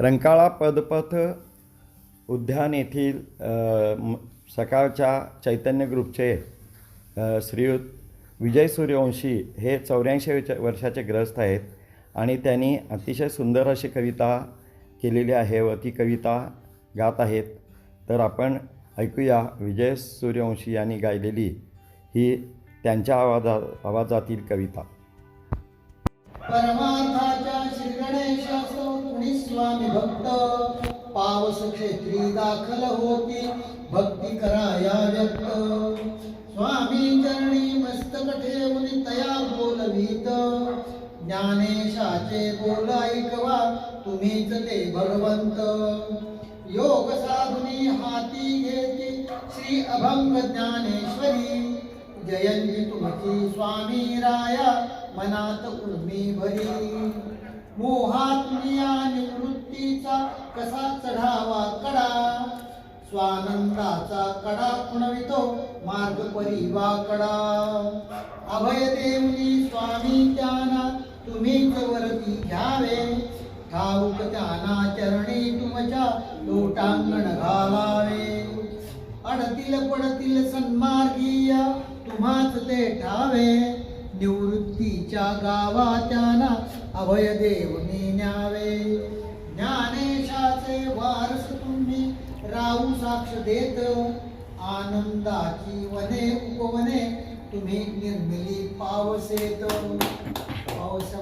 रंकाळा पदपथ उद्यान येथील सकाळच्या चैतन्य ग्रुपचे श्रीयुत विजय सूर्यवंशी हे चौऱ्याऐंशी वर्षाचे ग्रस्त आहेत आणि त्यांनी अतिशय सुंदर अशी कविता केलेली आहे व ती कविता गात आहेत. तर आपण ऐकूया विजय सूर्यवंशी यांनी गायलेली ही त्यांच्या आवाजा आवाजातील कविता. परमार्थाच्या श्री गणेशासो स्वामी भक्त पावस क्षेत्री दाखल होती भक्ती कराया व्यक्त। स्वामी चरणी मस्तक ठेवून तया बोलवीत। ज्ञानेशाचे बोल ऐकवा तुम्हीच ते भगवंत। योग साधुनी हाती घेती श्री अभंग ज्ञानेश्वरी। जयंती तुमची स्वामी राया मनात उर्मी भरी। मोहात्मिया निवृत्तीचा स्वानंदाचा कडा खुणवितो मार्ग परिवाकडा अभय देवनी स्वामी त्यांना तुम्हीच वरती घ्यावे. ठाऊक त्यांना चरणी तुमच्या लोटांगण घालावे. अडतील पडतील सन्मार्गीय तुम्हाच ते ठावे. निवृत्तीच्या गावा त्यांना अभय देवनी न्यावे. तुम्ही राहू साक्ष देत आनंदाची वने उपवने तुम्ही निर्मिली पावसेत. पावस